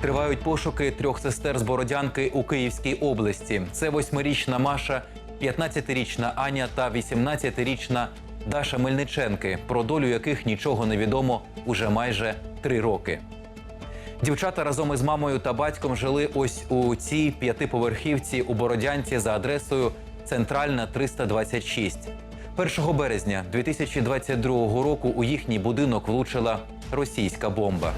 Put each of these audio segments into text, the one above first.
Тривають пошуки трьох сестер з Бородянки у Київській області. Це восьмирічна Маша, 15-річна Аня та 18-річна Даша Мельниченки, про долю яких нічого не відомо уже майже три роки. Дівчата разом із мамою та батьком жили ось у цій п'ятиповерхівці у Бородянці за адресою Центральна 326. 1 березня 2022 року у їхній будинок влучила російська бомба.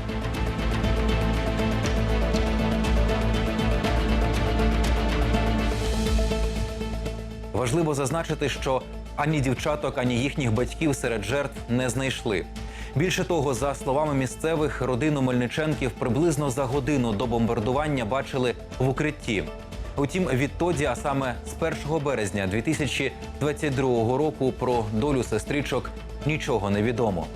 Важливо зазначити, що ані дівчаток, ані їхніх батьків серед жертв не знайшли. Більше того, за словами місцевих, родину Мельниченків приблизно за годину до бомбардування бачили в укритті. Утім, відтоді, а саме з 1 березня 2022 року, про долю сестричок нічого не відомо.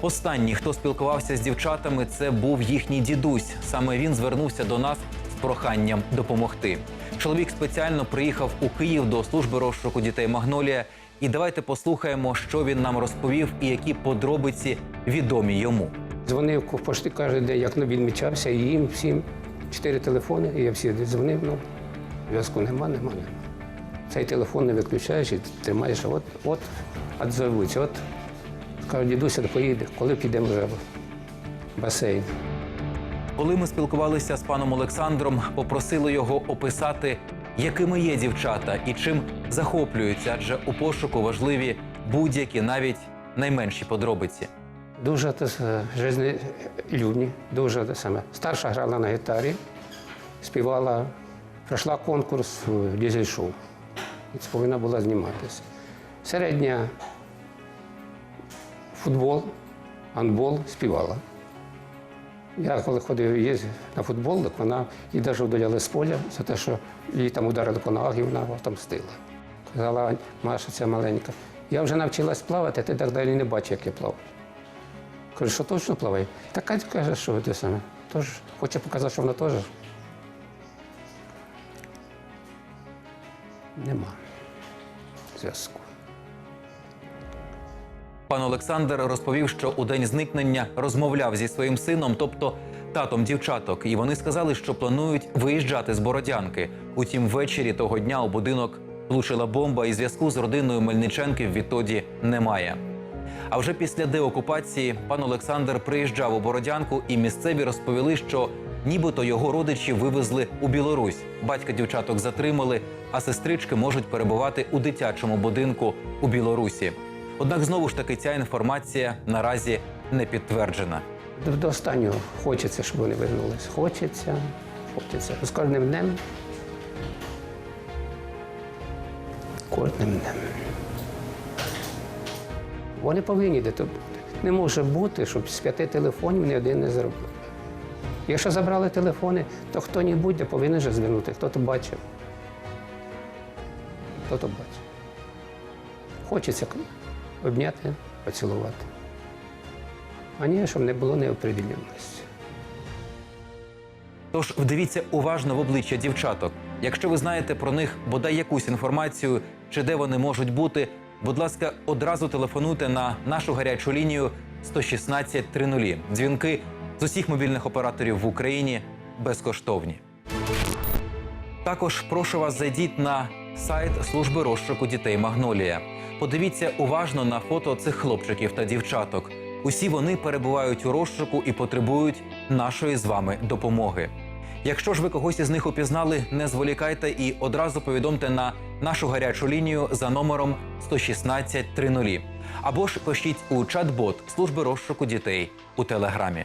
Останній, хто спілкувався з дівчатами, це був їхній дідусь. Саме він звернувся до нас з проханням допомогти. Чоловік спеціально приїхав у Київ до служби розшуку дітей Магнолія. І давайте послухаємо, що він нам розповів і які подробиці відомі йому. Дзвонив почти кожен день, як він відмічався, і їм всім чотири телефони, і я всі дзвонив, ну, зв'язку нема, нема, нема. Цей телефон не виключаєш і тримаєш, от, от, відзовуться, от. Кажу, дідуся, поїде, коли підемо вже в басейн. Коли ми спілкувалися з паном Олександром, попросили його описати, якими є дівчата і чим захоплюються, адже у пошуку важливі будь-які, навіть найменші подробиці. Дуже жизнелюбні, дуже саме. Старша грала на гітарі, співала, пройшла конкурс в дізель-шоу. Це повинна була зніматися. Середня футбол, гандбол співала. Я коли ходив їздив на футбол, так вона її навіть удаляли з поля за те, що її там ударили по ногах і вона отомстила. Казала Маша, ця маленька. Я вже навчилась плавати, ти так далі не бачиш, як я плаваю. Кажу, що точно плаває? Та Катя каже, що те саме. Тож хоче показати, що вона теж. Нема зв'язку. Пан Олександр розповів, що у день зникнення розмовляв зі своїм сином, тобто татом дівчаток, і вони сказали, що планують виїжджати з Бородянки. Утім, ввечері того дня у будинок влучила бомба, і зв'язку з родиною Мельниченків відтоді немає. А вже після деокупації пан Олександр приїжджав у Бородянку, і місцеві розповіли, що нібито його родичі вивезли у Білорусь. Батька дівчаток затримали, а сестрички можуть перебувати у дитячому будинку у Білорусі. Однак знову ж таки ця інформація наразі не підтверджена. До, останнього хочеться, щоб вони вернулись. Хочеться, хочеться. З кожним днем. Кожним днем. Вони повинні де то бути. Не може бути, щоб з п'яти телефонів ні один не зробив. Якщо забрали телефони, то хто-небудь де повинен же звернути, хто то бачив. Хто то бачив. Хочеться обняти, поцілувати. А ні, щоб не було неопределенності. Тож вдивіться уважно в обличчя дівчаток. Якщо ви знаєте про них бодай якусь інформацію чи де вони можуть бути, будь ласка, одразу телефонуйте на нашу гарячу лінію 116 30. Дзвінки з усіх мобільних операторів в Україні безкоштовні. Також прошу вас зайдіть на сайт служби розшуку дітей Магнолія. Подивіться уважно на фото цих хлопчиків та дівчаток. Усі вони перебувають у розшуку і потребують нашої з вами допомоги. Якщо ж ви когось із них упізнали, не зволікайте і одразу повідомте на нашу гарячу лінію за номером 116 30. Або ж пишіть у чат-бот служби розшуку дітей у телеграмі.